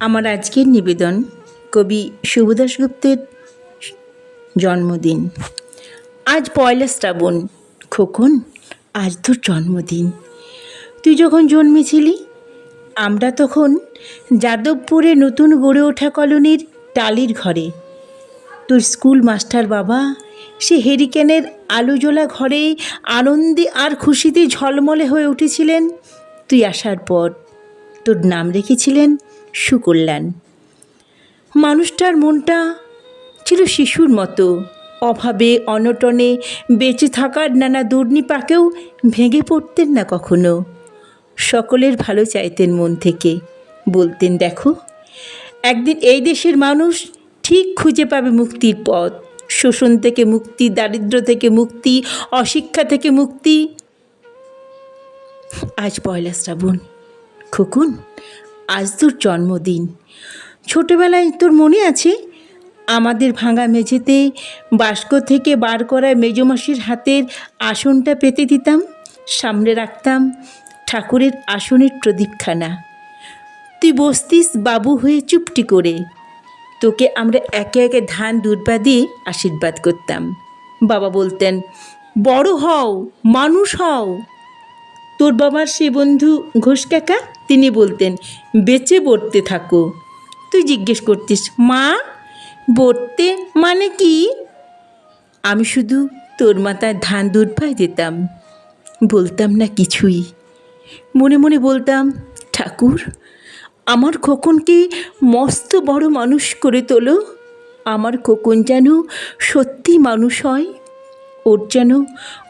আমার আজকের নিবেদন কবি শুভদাস গুপ্তের জন্মদিন। আজ পয়লা শ্রাবণ, খোকন, আজ তোর জন্মদিন। তুই যখন জন্মেছিলি, আমরা তখন যাদবপুরে নতুন গড়ে ওঠা কলোনির টালির ঘরে। তোর স্কুল মাস্টার বাবা, সে হেরিকেনের আলো জ্বলা ঘরে আনন্দে আর খুশিতে ঝলমলে হয়ে উঠেছিলেন তুই আসার পর। তোর নাম রেখেছিলেন সুকল্যাণ। মানুষটার মনটা ছিল শিশুর মতো। অভাবে, অনটনে, বেঁচে থাকার নানা দুর্নিপাকেও ভেঙে পড়তেন না কখনো। সকলের ভালো চাইতেন মন থেকে। বলতেন, দেখো, একদিন এই দেশের মানুষ ঠিক খুঁজে পাবে মুক্তির পথ। শোষণ থেকে মুক্তি দারিদ্র্য থেকে মুক্তি, অশিক্ষা থেকে মুক্তি। আজ পয়লা শ্রাবণ। খোকুন, আজ তোর জন্মদিন। ছোটবেলায় তোর মনে আছে? আমাদের ভাঙা মেঝেতে বাস্ক থেকে বার করা মেজমাসির হাতের আসনটা পেতে দিতাম সামনে রাখতাম ঠাকুরের আসনের প্রদীপখানা। তুই বসতিস বাবু হয়ে চুপটি করে। তোকে আমরা একে একে ধান দুর্বা দিয়ে আশীর্বাদ করতাম। বাবা বলতেন, বড় হও, মানুষ হও। তোর বাবার সে বন্ধু ঘোষ কাকা? তিনি বলতেন, বেঁচে বর্তে থাকো। তুই জিজ্ঞেস করতিস, মা বর্তে মানে কি? আমি শুধু তোর মাথায় ধান দুধ দিতাম, বলতাম না কিছুই। মনে মনে বলতাম, ঠাকুর, আমার খোকনকে মস্ত বড় মানুষ করে তোলো? আমার খোকন যেন সত্যি মানুষ হয়, ওর যেন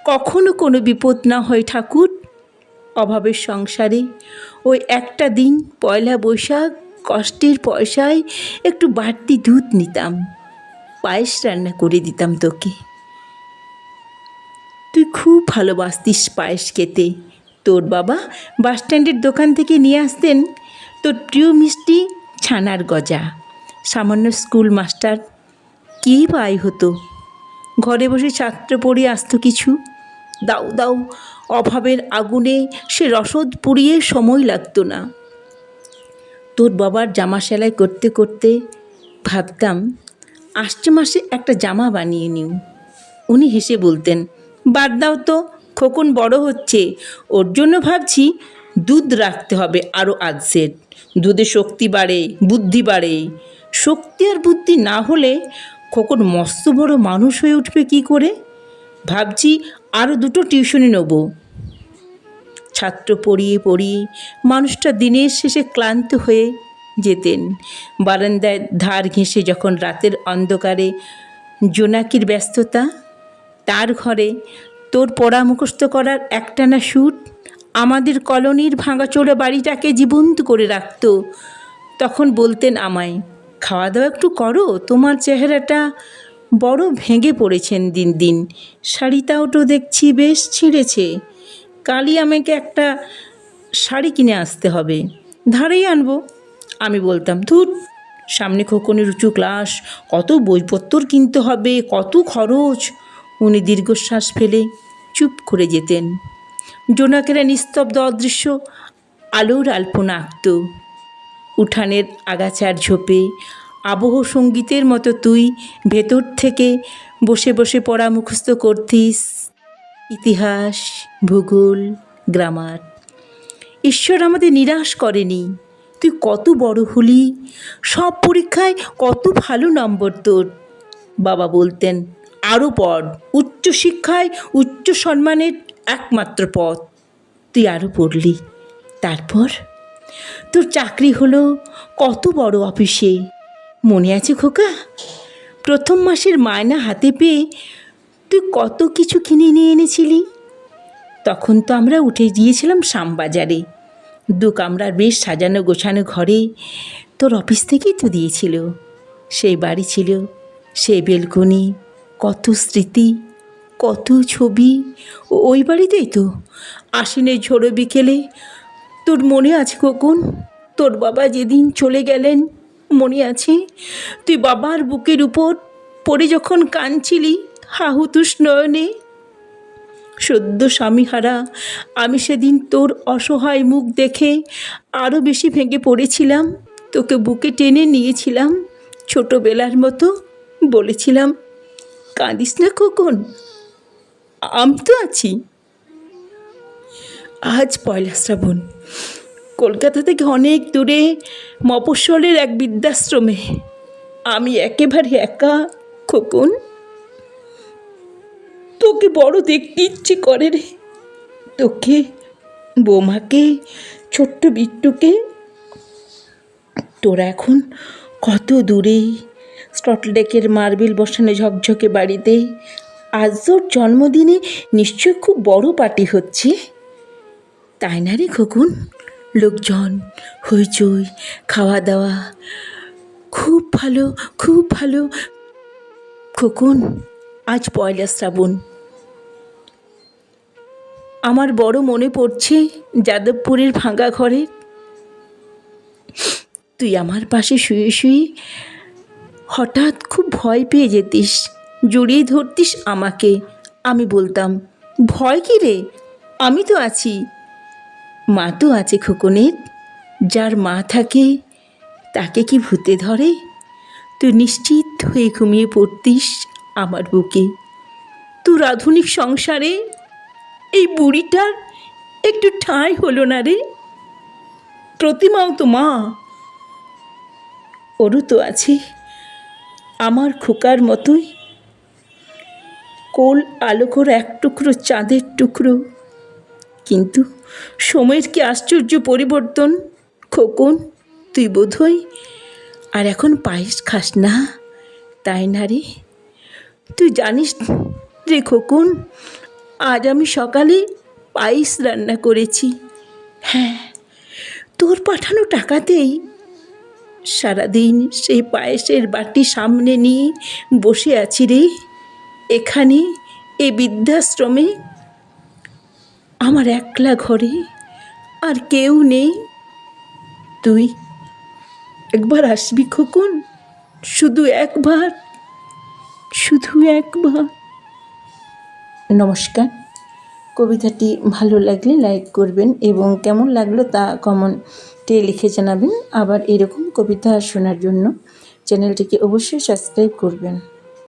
কখনো কোনো বিপদ না হয় ঠাকুর। অভাবের সংসারে। ওই একটা দিন পয়লা বৈশাখ, কষ্টের পয়সায় একটু বাড়তি দুধ নিতাম। পায়েস রান্না করে দিতাম তোকে। তুই খুব ভালোবাসতিস পায়েস খেতে। তোর বাবা বাস স্ট্যান্ডের দোকান থেকে নিয়ে আসতেন তোর প্রিয় মিষ্টি ছানার গজা, সামান্য স্কুল মাস্টার। কী পাই হতো? ঘরে বসে ছাত্র পড়ে আসতো কিছু? দাও দাউ অভাবের আগুনে সে রসদ পুড়িয়ে সময় লাগতো না। তোর বাবার জামা সেলাই করতে করতে ভাবতাম, আসছে মাসে একটা জামা বানিয়ে নিও। উনি হেসে বলতেন, বাদ দাও তো, খোকন বড় হচ্ছে। ওর জন্য ভাবছি দুধ রাখতে হবে আরও আধ সেট। দুধে শক্তি বাড়ে, বুদ্ধি বাড়ে। শক্তি আর বুদ্ধি না হলে খোকন মস্ত বড় মানুষ হয়ে উঠবে কি করে? ভাবছি আরও দুটো টিউশনি নেব। ছাত্র পড়িয়ে পড়িয়ে মানুষটা দিনের শেষে ক্লান্ত হয়ে যেতেন। বারান্দায় ধার ঘেঁষে যখন রাতের অন্ধকারে জোনাকির ব্যস্ততা, তার ঘরে তোর পড়া মুখস্থ করার একটানা সুট, আমাদের কলোনির ভাঙাচোরা বাড়িটাকে জীবন্ত করে রাখত। তখন বলতেন আমায়, খাওয়া দাওয়া একটু করো, তোমার চেহারাটা বড় ভেঙে পড়েছেন দিন দিন। শাড়িটাও তো দেখছি বেশ ছিঁড়েছে। কালই আমাকে একটা শাড়ি কিনে আসতে হবে। ধারেই আনব। আমি বলতাম, ধুর, সামনে খোকনের উঁচু ক্লাস, কত বইপত্তর কিনতে হবে, কত খরচ। উনি দীর্ঘশ্বাস ফেলে চুপ করে যেতেন। জোনাকেরা নিস্তব্ধ, অদৃশ্য, আলোর আলপনা আঁকত। উঠানের আগাছার ঝোপে আবহ সঙ্গীতের মতো তুই ভেতর থেকে বসে বসে পড়া মুখস্থ করতিস। ইতিহাস, ভূগোল, গ্রামার। ঈশ্বর আমাদের নিরাশ করেনি। তুই কত বড় হলি, সব পরীক্ষায় কত ভালো নম্বর তোর। বাবা বলতেন, আরও পড় উচ্চশিক্ষায় উচ্চ সম্মানের একমাত্র পথ। তুই আরও পড়লি। তারপর তোর চাকরি হলো কত বড় অফিসে। মনে আছে খোকা? প্রথম মাসের মায়না হাতে পেয়ে তুই কত কিছু কিনে নিয়ে এনেছিলি? তখন তো আমরা উঠে গিয়েছিলাম শ্যামবাজারে। দু কামরার বেশ সাজানো গোছানো ঘরে তোর অফিস থেকেই তো দিয়েছিল। সেই বাড়ি ছিল সেই বেলকনি, কত স্মৃতি, কত ছবি। ওই বাড়িতেই তো আশ্বিনের ঝোড়ো বিকেলে তোর মনে আছে কখন তোর বাবা যেদিন চলে গেলেন মনে আছে? তুই বাবার বুকের উপর পড়ে যখন কাঁদছিলি হাহুতুস নয়নে? সদ্য স্বামীহারা, আমি সেদিন তোর অসহায় মুখ দেখে আরও বেশি ভেঙে পড়েছিলাম। তোকে বুকে টেনে নিয়েছিলাম, ছোটোবেলার মতো বলেছিলাম, কাঁদিস না খোকন, আমি তো আছি। আজ পয়লা শ্রাবণ। কলকাতা থেকে অনেক দূরে মফস্বলের এক বৃদ্ধাশ্রমে। আমি একেবারে একা, খোকন। তোকে বড় দেখতে ইচ্ছে করে রে। তোকে, বৌমাকে, ছোট্ট বিট্টুকে। তোরা এখন কত দূরে স্টটলেকের মার্বেল বসানো ঝকঝকে বাড়িতে। আজ তোর জন্মদিনে নিশ্চয় খুব বড় পার্টি হচ্ছে। তাই না রে খোকুন? লোকজন হইচই খাওয়া দাওয়া খুব ভালো খুব ভালো। খোকুন, আজ পয়লা শ্রাবণ। আমার বড় মনে পড়ছে যাদবপুরের ভাঙা ঘরে। তুই আমার পাশে শুয়ে শুয়ে হঠাৎ খুব ভয় পেয়ে যেতিস, জড়িয়ে ধরতিস আমাকে। আমি বলতাম, ভয় কি রে? আমি তো আছি। মা তো আছে খোকনের, যার মা থাকে, তাকে কি ভূতে ধরে? তুই নিশ্চিত হয়ে ঘুমিয়ে পড়তিস আমার বুকে। তোর আধুনিক সংসারে এই বুড়িটার একটু ঠাঁই হলো না রে। প্রতিমাও তো মা। ওরও তো আছে। আমার খোকার মতোই। কোল আলোকর এক টুকরো, চাঁদের টুকরো। কিন্তু সময়ের কি আশ্চর্য পরিবর্তন, খোকন? তুই বোধহয় আর এখন পায়েস খাস না? তাই না রে? তুই জানিস রে খোকন, আজ আমি সকালে পায়েস রান্না করেছি। হ্যাঁ তোর পাঠানো টাকাতেই সারাদিন সেই পায়েসের বাটি সামনে নিয়ে বসে আছি রে। এখানে এ বৃদ্ধাশ্রমে আমার একলা ঘরে আর কেউ নেই। তুই একবার আসবি খোকন, শুধু একবার শুধু একবার। নমস্কার। কবিতাটি ভালো লাগলে লাইক করবেন এবং কেমন লাগল তা কমেন্টে লিখে জানাবেন। আবার এরকম কবিতা শোনার জন্য চ্যানেলটিকে অবশ্যই সাবস্ক্রাইব করবেন।